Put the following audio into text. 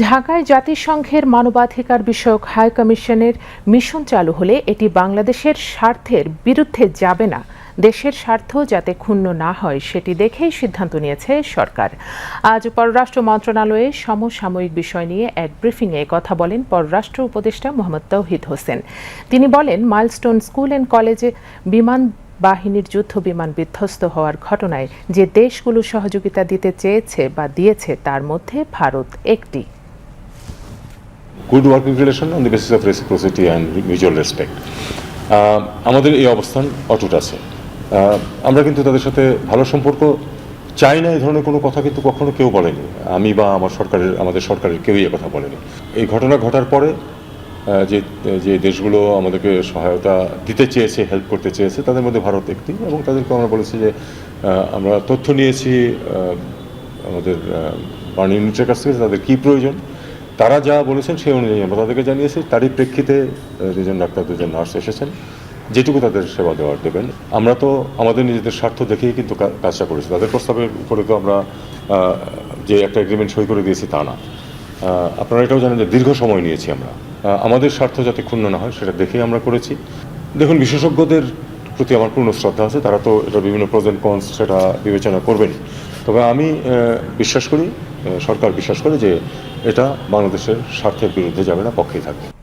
ঢাকায় জাতিসংঘের মানবাধিকার বিষয়ক হাই কমিশনের মিশন চালু হলে এটি বাংলাদেশের স্বার্থের বিরুদ্ধে যাবে না। দেশের স্বার্থ যাতে ক্ষুণ্ণ না হয় সেটি দেখেই সিদ্ধান্ত নিয়েছে সরকার। আজ পররাষ্ট্র মন্ত্রণালয়ে সমসাময়িক বিষয় নিয়ে এক ব্রিফিংয়ে কথা বলেন পররাষ্ট্র উপদেষ্টা মোহাম্মদ তৌহিদ হোসেন। তিনি বলেন, মাইলস্টোন স্কুল অ্যান্ড কলেজে বিমান বাহিনীর যুদ্ধ বিমান বিধ্বস্ত হওয়ার ঘটনায় যে দেশগুলো সহযোগিতা দিতে চেয়েছে বা দিয়েছে তার মধ্যে ভারত একটি। Good working relation on the basis of reciprocity and mutual respect. আমাদের এই অবস্থান অটুট আছে। আমরা কিন্তু তাদের সাথে ভালো সম্পর্ক চাই না, এই ধরনের কোনো কথা কিন্তু কখনো কেউ বলেনি। আমি বা আমার সরকারের, আমাদের সরকারের কেউই কথা বলেনি। এই ঘটনা ঘটার পরে যে যে দেশগুলো আমাদেরকে সহায়তা দিতে চেয়েছে হেল্প করতে চেয়েছে, তাদের মধ্যে ভারত একটি এবং তাদেরকে আমরা বলেছি যে আমরা তথ্য নিয়েছি আমাদের বার্ন ইউনিটের কাছ থেকে তাদের কী প্রয়োজন। তারা যা বলেছেন সেই অনুযায়ী আমরা তাদেরকে জানিয়েছি। তারই প্রেক্ষিতে দুজন ডাক্তার, দুজন নার্স এসেছেন। যেটুকু তাদের সেবা দেওয়ার দেবেন। আমরা তো আমাদের নিজেদের স্বার্থ দেখেই কিন্তু কাজটা করেছি। তাদের প্রস্তাবের উপরে তো আমরা যে একটা এগ্রিমেন্ট সই করে দিয়েছি তা না। আপনারা এটাও জানেন যে দীর্ঘ সময় নিয়েছি আমরা। আমাদের স্বার্থ যাতে ক্ষুণ্ণ না হয়, সেটা দেখেই আমরা করেছি। দেখুন, বিশেষজ্ঞদের প্রতি আমার পূর্ণ শ্রদ্ধা আছে। তারা তো এটা বিভিন্ন প্রজেন্ট কনস সেটা বিবেচনা করবেনই। তবে আমি বিশ্বাস করি সরকার বিশ্বাস করে যে এটা বাংলাদেশের স্বার্থের বিরুদ্ধে যাবে না পক্ষেই থাকবে।